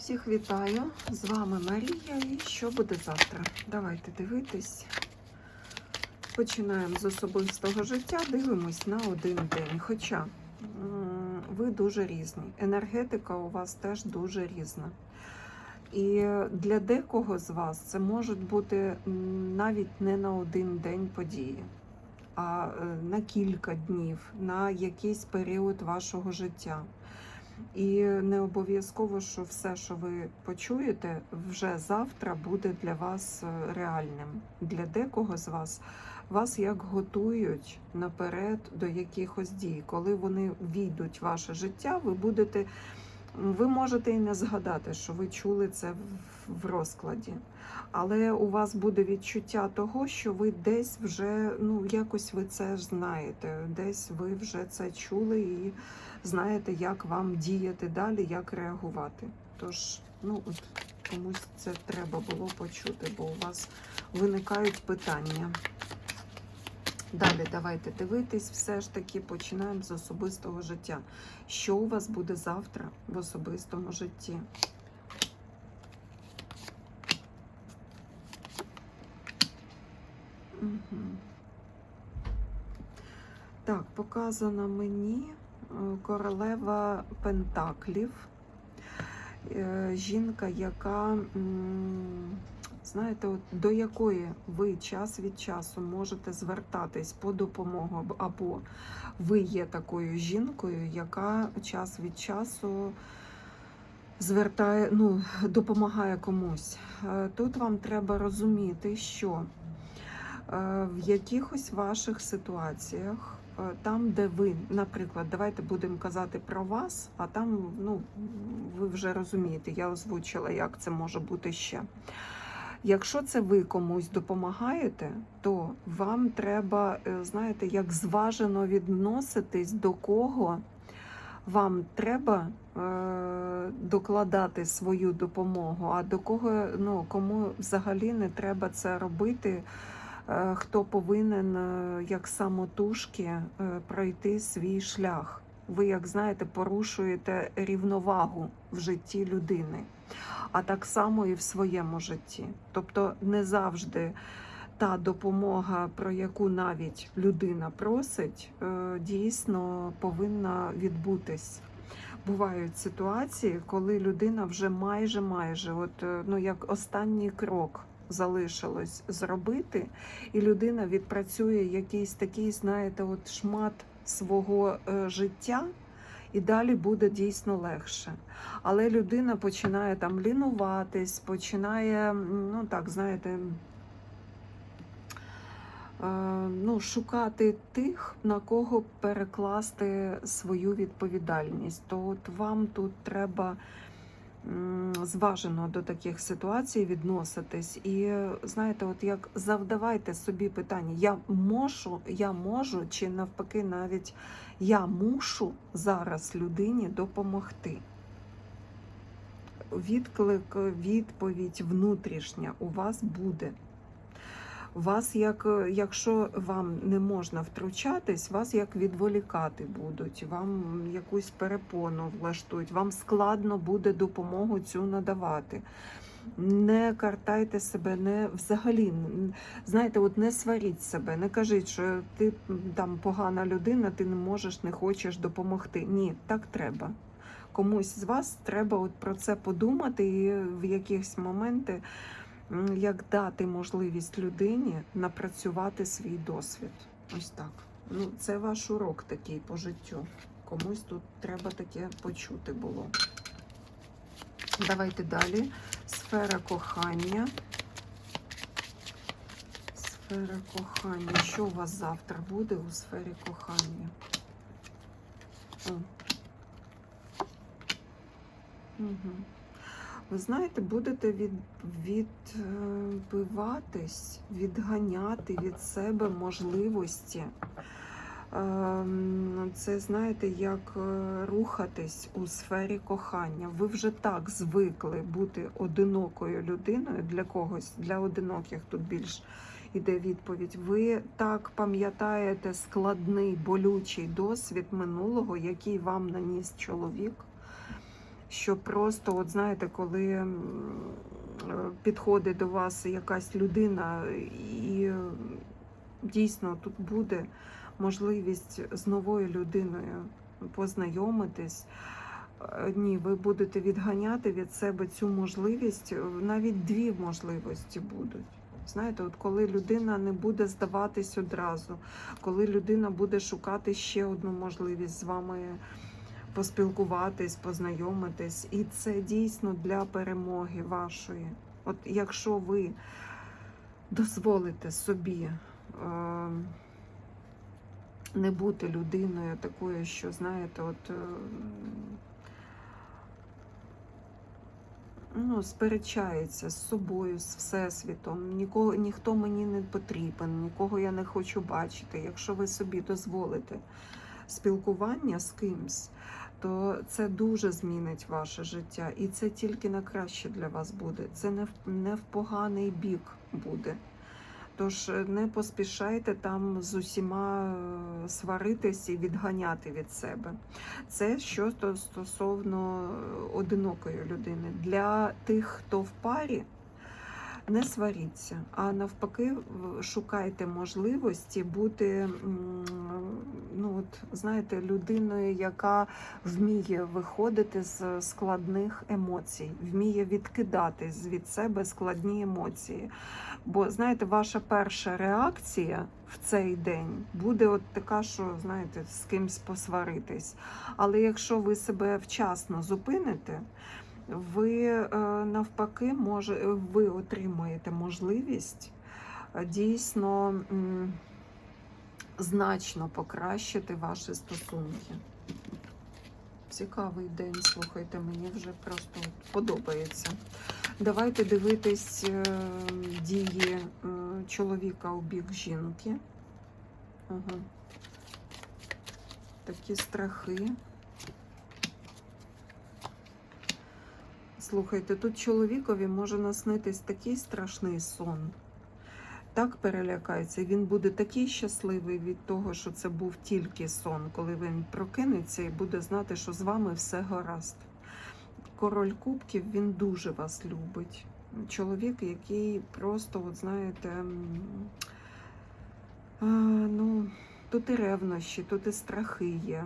Всіх вітаю! З вами Марія. І що буде завтра? Давайте дивитись. Починаємо з особистого життя, дивимось на один день. Хоча ви дуже різні. Енергетика у вас теж дуже різна. І для декого з вас це можуть бути навіть не на один день події, а е, на кілька днів, на якийсь період вашого життя. І не обов'язково, що все, що ви почуєте, вже завтра буде для вас е, реальним. Для декого з вас вас як готують наперед до якихось дій. Коли вони війдуть в ваше життя, ви будете. Ви можете і не згадати, що ви чули це в- розкладі, але у вас буде відчуття того, що ви десь вже ну якось ви це знаєте, десь ви вже це чули і знаєте, як вам діяти далі, як реагувати. Тож, ну от комусь це треба було почути, бо у вас виникають питання. Далі давайте дивитись, все ж таки починаємо з особистого життя. Що у вас буде завтра в особистому житті? Угу. Так, показана мені е, королева Пентаклів. Е, Жінка, яка, знаєте, от до якої ви час від часу можете звертатись по допомогу, або- ви є такою жінкою, яка час від часу звертає, ну, допомагає комусь. Е, Тут вам треба розуміти, що е, в якихось ваших ситуаціях, е, там, де ви, наприклад, давайте будемо казати про вас, а там, ну, ви вже розумієте, я озвучила, як це може бути ще. Якщо це ви комусь допомагаєте, то вам треба, е, знаєте, як зважено відноситись до кого. Вам треба е, докладати свою допомогу, а до кого ну, кому взагалі не треба це робити, е, хто повинен е, як самотужки пройти свій шлях. Ви, як знаєте, порушуєте рівновагу в житті людини, а так само і в своєму житті. Тобто не завжди та допомога, про яку навіть людина просить, е, дійсно повинна відбутись. Бувають ситуації, коли людина вже майже майже, от е, ну як останній крок залишилось зробити, і людина відпрацює якийсь такий, знаєте, от шмат свого е, життя. І далі буде дійсно легше. Але людина починає там лінуватись, починає, ну так, знаєте, е, ну, шукати тих, на кого перекласти свою відповідальність. То от вам тут треба зважено до таких ситуацій відноситись. І знаєте, от як завдавайте собі питання: я можу, я можу, чи навпаки, навіть я мушу зараз людині допомогти. Відклик, відповідь внутрішня у вас буде. Вас як, якщо вам не можна втручатись, вас як відволікати будуть, вам якусь перепону влаштують, вам складно буде допомогу цю надавати. Не картайте себе, не взагалі знаєте, от не сваріть себе, не кажіть, що ти там погана людина, ти не можеш, не хочеш допомогти. Ні, так треба. Комусь з вас треба от про це подумати і в якісь моменти як дати можливість людині напрацювати свій досвід. Ось так. Ну, це ваш урок такий по життю. Комусь тут треба таке почути було. Давайте далі. Сфера кохання. Сфера кохання. Що у вас завтра буде у сфері кохання? О. Угу. Ви знаєте, будете від, відбиватись, відганяти від себе можливості. Ем, Це знаєте, як е, рухатись у сфері кохання. Ви вже так звикли бути одинокою людиною для когось, для одиноких тут більш іде відповідь. Ви так пам'ятаєте складний болючий досвід минулого, який вам наніс чоловік що просто, от знаєте, коли е, підходить до вас якась людина, і е, дійсно тут буде можливість з новою людиною познайомитись. Е, Ні, ви будете відганяти від себе цю можливість, е, навіть дві можливості будуть. Знаєте, от коли людина не буде здаватись одразу, коли людина буде шукати ще одну можливість з вами поспілкуватись, познайомитись, і це дійсно для перемоги вашої. От якщо ви дозволите собі е, не бути людиною такою, що знаєте, от. е, ну, сперечається з собою, з всесвітом. Нікого, ніхто мені не потрібен, нікого я не хочу бачити. Якщо ви собі дозволите спілкування з кимсь, то це дуже змінить ваше життя. І це тільки на краще для вас буде. Це не в, не в поганий бік буде. Тож е, не поспішайте там з усіма е, сваритись і відганяти від себе. Це що стосовно е, одинокої людини. Для тих, хто в парі, не сваріться, а навпаки, шукайте можливості бути, ну от знаєте, людиною, яка вміє виходити з складних емоцій, вміє відкидати від себе складні емоції. Бо знаєте, ваша перша реакція в цей день буде от така, що знаєте, з кимсь посваритись. Але якщо ви себе вчасно зупините, ви е, навпаки може, ви отримуєте можливість е, дійсно значно покращити ваші стосунки. Цікавий день, слухайте, мені вже просто подобається. Давайте дивитись е, дії чоловіка у бік жінки. Ага. Такі страхи. Слухайте, тут чоловікові може наснитись такий страшний сон. Так перелякається, він буде такий щасливий від того, що це був тільки сон, коли він прокинеться і буде знати, що з вами все гаразд. Король Кубків він дуже вас любить. Чоловік, який просто, от знаєте, ну, тут і ревнощі, тут і страхи є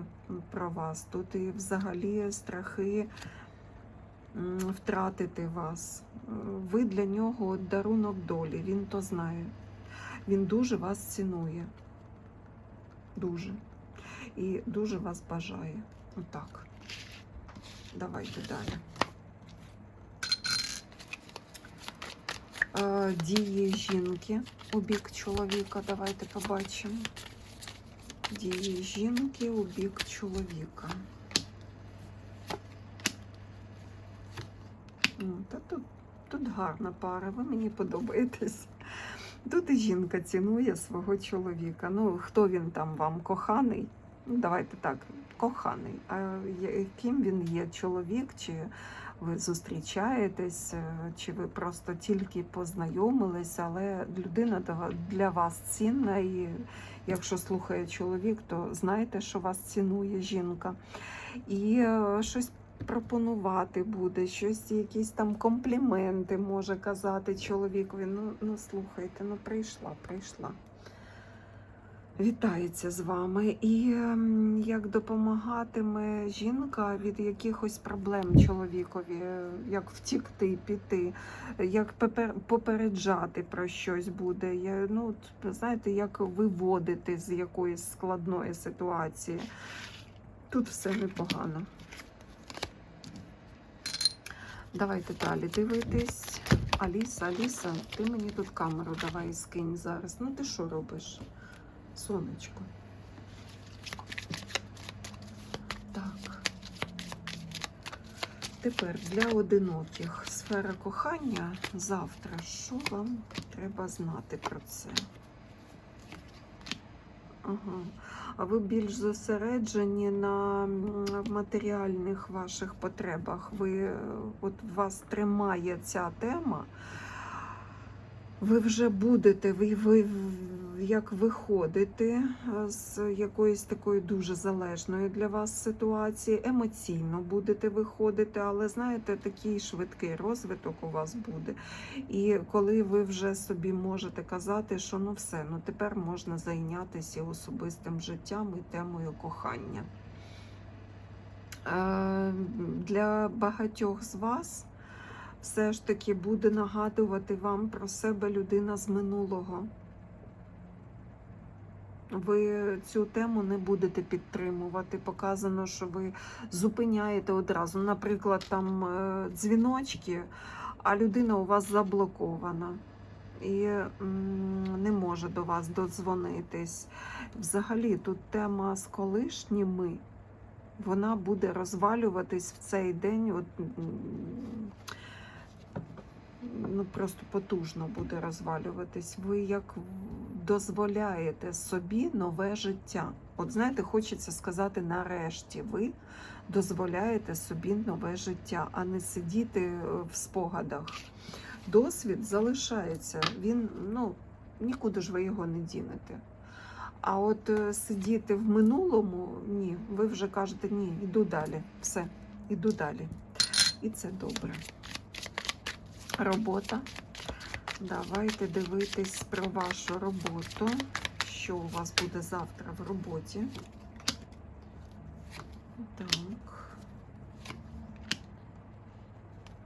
про вас, тут і взагалі страхи втратити вас. Ви для нього дарунок долі, він то знає. Він дуже вас цінує. Дуже. І дуже вас бажає. Отак. Давайте далі. Е, Дії жінки у бік чоловіка. Давайте побачимо. Дії жінки у бік чоловіка. Та тут, тут гарна пара, ви мені подобаєтесь. Тут і жінка цінує свого чоловіка. Ну, хто він там вам коханий? Ну, давайте так, коханий. А ким він є? Чоловік, чи ви зустрічаєтесь, е, чи ви просто тільки познайомились, але людина для вас цінна, і якщо слухає чоловік, то знайте, що вас цінує жінка. І е, щось пропонувати буде, щось, якісь там компліменти може казати чоловікові. Ну, ну слухайте, ну прийшла, прийшла. Вітається з вами. І ем, як допомагатиме жінка від якихось проблем чоловікові, е, як втікти, піти, як попереджати про щось буде. Ну, знаєте, як виводити з якоїсь складної ситуації. Тут все непогано. Давайте далі дивитись. Аліса, Аліса, ти мені тут камеру давай скинь зараз. Ну ти що робиш? Сонечко. Так. Тепер для одиноких сфера кохання завтра. Що вам треба знати про це? Ага. Ви більш зосереджені на матеріальних ваших потребах. Ви от вас тримає ця тема. ви вже будете, ви, ви як виходите е, з якоїсь такої дуже залежної для вас ситуації, емоційно будете виходити, але знаєте, такий швидкий розвиток у вас буде. І коли ви вже собі можете казати, що ну все, ну тепер можна зайнятися особистим життям і темою кохання. Е, Для багатьох з вас все ж таки буде нагадувати вам про себе людина з минулого. Ви цю тему не будете підтримувати. Показано, що ви зупиняєте одразу. Наприклад, там е, дзвіночки, а людина у вас заблокована і не може до вас додзвонитись. Взагалі, тут тема з колишніми, вона буде розвалюватись в цей день. От, ну просто потужно буде розвалюватись. Ви як дозволяєте собі нове життя. От знаєте, хочеться сказати нарешті, ви дозволяєте собі нове життя, а не сидіти е, в спогадах. Досвід залишається, він ну нікуди ж ви його не дінете. А от е, сидіти в минулому, ні, ви вже кажете, ні, йду далі. Все, іду далі. І це добре. Робота. Давайте дивитись про вашу роботу. Що у вас буде завтра в роботі? Так.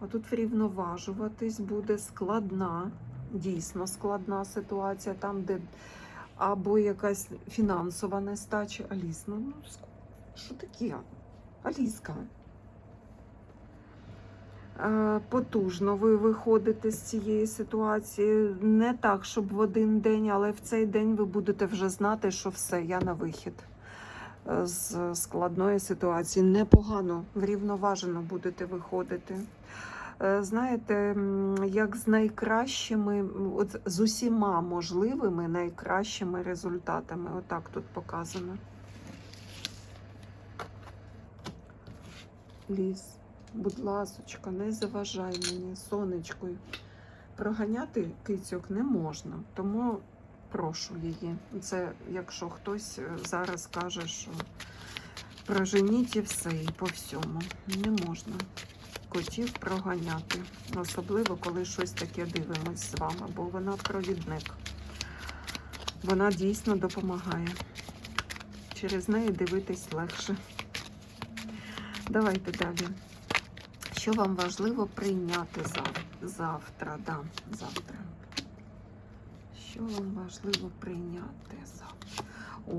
А тут врівноважуватись буде складна, дійсно складна ситуація, там, де або якась фінансова нестача. Аліс, ну ну, що таке? Аліска. Е, Потужно ви виходите з цієї ситуації. Не так, щоб в один день, але в цей день ви будете вже знати, що все, я на вихід е, з складної ситуації. Непогано, врівноважено будете виходити. Е, Знаєте, як з найкращими, от з усіма можливими найкращими результатами. Отак тут показано. Ліс. Будь ласочка, не заважай мені сонечкою. Проганяти кицьок не можна, тому прошу її. Це якщо хтось е, зараз каже, що проженіть і все, і по всьому. Не можна котів проганяти. Особливо, коли щось таке дивимось з вами, бо вона провідник. Вона дійсно допомагає. Через неї дивитись легше. Давайте далі. Що вам важливо прийняти зав- завтра? Да, завтра. Що вам важливо прийняти завтра? О,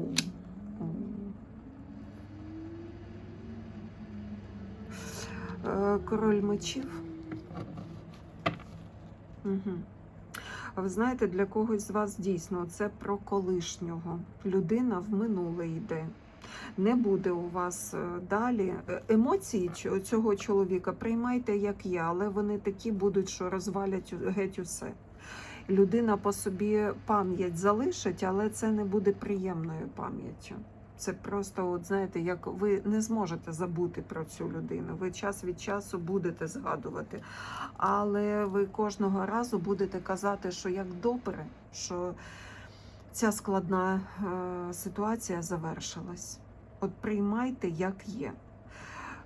о. Е, Король мечів. Угу. Ви знаєте, для когось з вас дійсно це про колишнього. Людина в минуле йде. Не буде у вас е, далі. Е, Емоції цього чоловіка приймайте, як є, але вони такі будуть, що розвалять геть усе. Людина по собі пам'ять залишить, але це не буде приємною пам'яттю. Це просто, от знаєте, як ви не зможете забути про цю людину. Ви час від часу будете згадувати, але ви кожного разу будете казати, що як добре, що ця складна е, ситуація завершилась. От приймайте, як є.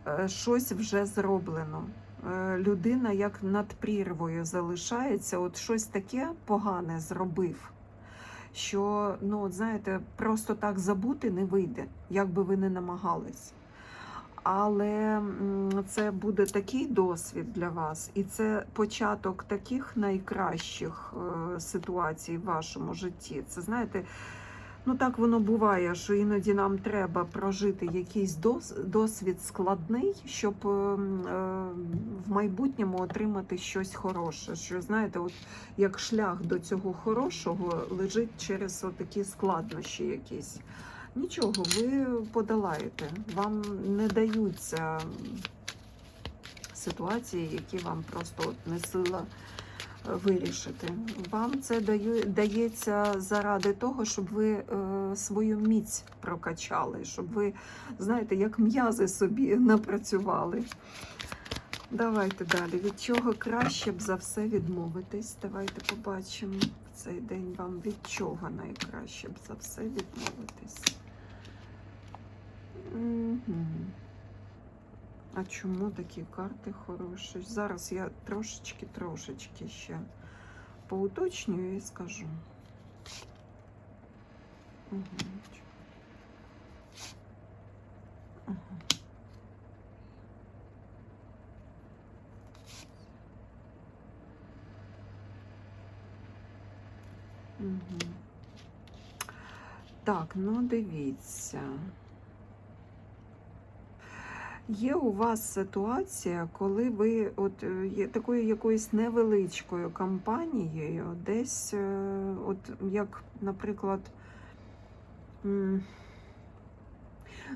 Е, щось вже зроблено. Е, людина як над прірвою залишається, от щось таке погане зробив. Що, ну, знаєте, просто так забути не вийде, як би ви не намагались. Але це буде такий досвід для вас, і це початок таких найкращих е, ситуацій в вашому житті. Це знаєте, ну так воно буває, що іноді нам треба прожити якийсь дос, досвід складний, щоб е, е, в майбутньому отримати щось хороше. Що знаєте, от як шлях до цього хорошого лежить через такі складнощі якісь. Нічого, ви подолаєте. Вам не даються ситуації, які вам просто от не сила вирішити. Вам це дається заради того, щоб ви е, свою міць прокачали, щоб ви, знаєте, як м'язи собі напрацювали. Давайте далі. Від чого краще б за все відмовитись? Давайте побачимо в цей день вам від чого найкраще б за все відмовитись. Угу. А чому такі карти хороші? Зараз я трошечки, трошечки ще поуточнюю і скажу. Угу. Так, ну дивіться. Є у вас ситуація, коли ви от е, є такою якоюсь невеличкою компанією, десь, е, от як, наприклад,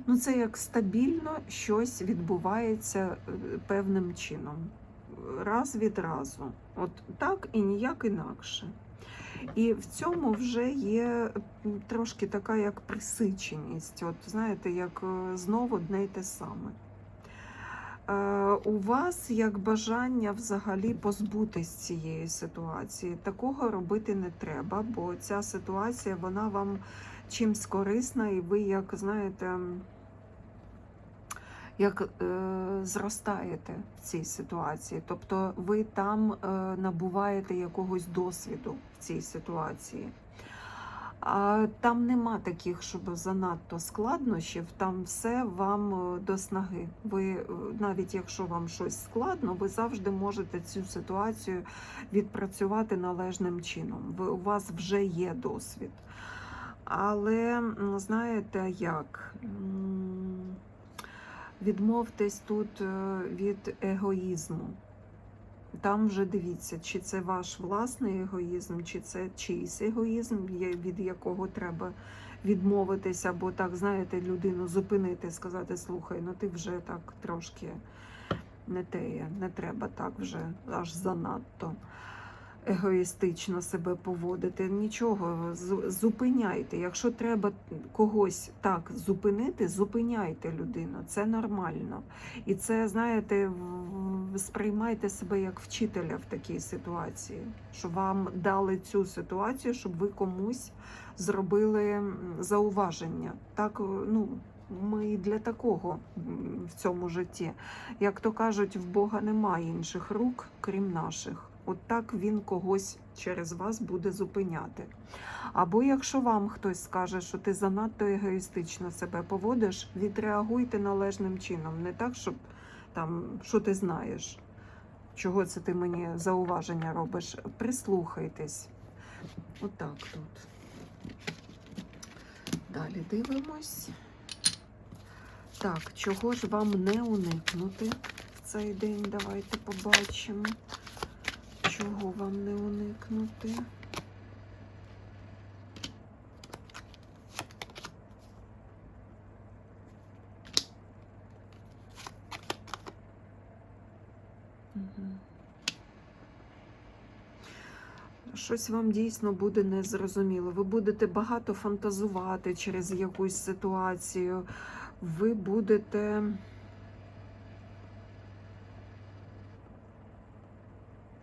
ну це як стабільно щось відбувається е, певним чином, раз від разу. От так і ніяк інакше. І в цьому вже є трошки така як присиченість. От знаєте, як знову одне й те саме. У вас як бажання взагалі позбутись цієї ситуації. Такого робити не треба, бо ця ситуація вона вам чимсь корисна, і ви, як знаєте, як е, зростаєте в цій ситуації. Тобто ви там е, набуваєте якогось досвіду в цій ситуації. А там нема таких, щоб занадто складнощів, там все вам е, до снаги. Ви е, навіть якщо вам щось складно, ви завжди можете цю ситуацію відпрацювати належним чином. Ви, у вас вже є досвід. Але знаєте як? Відмовтесь тут е, від егоїзму. Там вже дивіться, чи це ваш власний егоїзм, чи це чийсь егоїзм, від якого треба відмовитись, або так, знаєте, людину зупинити, сказати, слухай, ну ти вже так трошки не теє, не треба так вже аж занадто егоїстично себе поводити. Нічого, зупиняйте. Якщо треба когось так зупинити, зупиняйте людину. Це нормально. І це, знаєте, сприймайте себе як вчителя в такій ситуації, що вам дали цю ситуацію, щоб ви комусь зробили зауваження. Так, ну. Ми для такого в цьому житті. Як то кажуть, в Бога немає інших рук, крім наших. От так він когось через вас буде зупиняти. Або якщо вам хтось скаже, що ти занадто егоїстично себе поводиш, відреагуйте належним чином. Не так, щоб там, що ти знаєш, чого це ти мені зауваження робиш. Прислухайтесь. Отак тут. Далі дивимось. Так, чого ж вам не уникнути в цей день? Давайте побачимо. Чого вам не уникнути? Щось вам дійсно буде незрозуміло. Ви будете багато фантазувати через якусь ситуацію. Ви будете.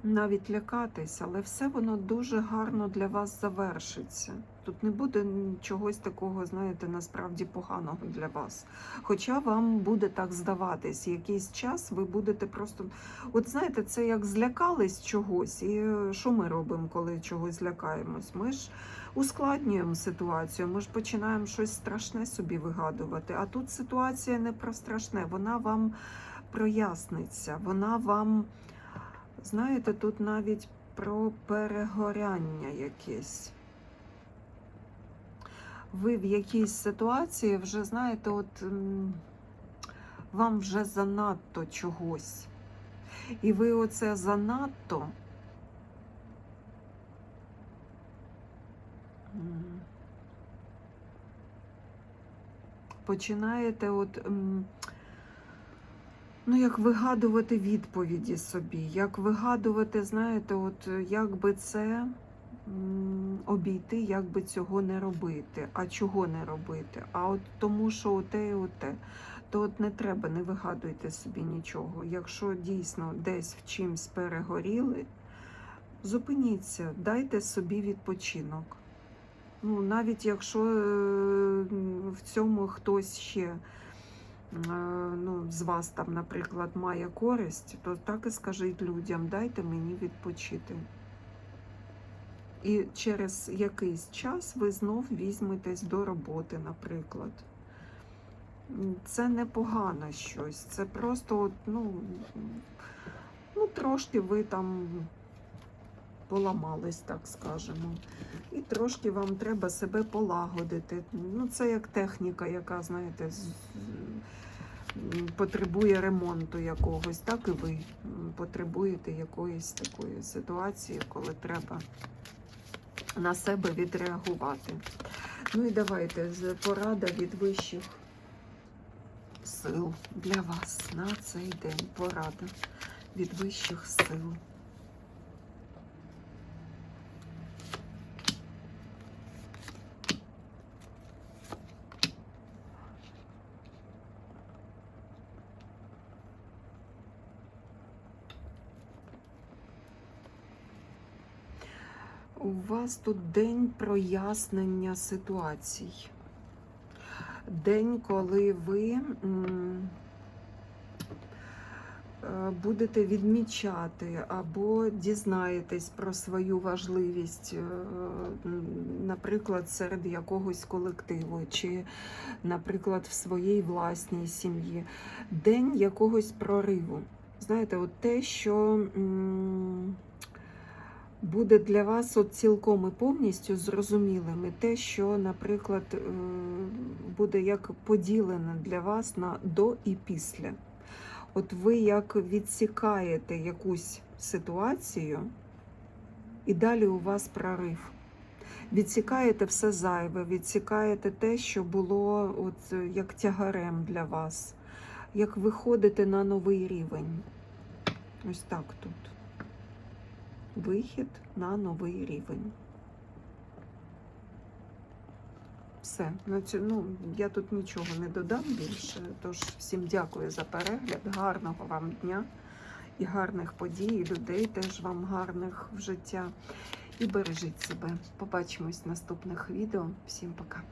Навіть лякатись, але все воно дуже гарно для вас завершиться. Тут не буде чогось такого, знаєте, насправді поганого для вас. Хоча вам буде так здаватись, якийсь час ви будете просто. От знаєте, це як злякались чогось, і е, що ми робимо, коли чогось злякаємось? Ми ж ускладнюємо ситуацію, ми ж починаємо щось страшне собі вигадувати. А тут ситуація не про страшне, вона вам проясниться, вона вам. Знаєте, тут навіть про перегоряння якесь. Ви в якійсь ситуації вже знаєте, от вам вже занадто чогось. І ви оце занадто. Починаєте от. Ну, як вигадувати відповіді собі, як вигадувати, знаєте, от як би це обійти, як би цього не робити. А чого не робити? А от тому, що оте і оте. то от не треба, не вигадуйте собі нічого. Якщо дійсно десь в чимсь перегоріли, зупиніться, дайте собі відпочинок. Ну, навіть якщо е, в цьому хтось ще ну, з вас там, наприклад, має користь, то так і скажіть людям, дайте мені відпочити. І через якийсь час ви знов візьметесь до роботи, наприклад. Це не погано щось, це просто, ну, ну, трошки ви там поламались, так скажемо. І трошки вам треба себе полагодити. Ну, це як техніка, яка, знаєте, потребує ремонту якогось, так і ви потребуєте якоїсь такої ситуації, коли треба на себе відреагувати. Ну і давайте порада від вищих сил для вас на цей день. Порада від вищих сил. У вас тут день прояснення ситуацій. День, коли ви е, будете відмічати або дізнаєтесь про свою важливість, е, наприклад, серед якогось колективу, чи, наприклад, в своїй власній сім'ї. День якогось прориву. Знаєте, от те, що. Буде для вас от цілком і повністю зрозумілим і те, що, наприклад, е, буде як поділене для вас на до і після. От ви як відсікаєте якусь ситуацію, і далі у вас прорив. Відсікаєте все зайве, відсікаєте те, що було от е, як тягарем для вас, як виходите на новий рівень. Ось так тут вихід на новий рівень. Все. Ну, я тут нічого не додам більше. Тож всім дякую за перегляд. Гарного вам дня і гарних подій, і людей теж вам гарних в життя. І бережіть себе. Побачимось в наступних відео. Всім пока.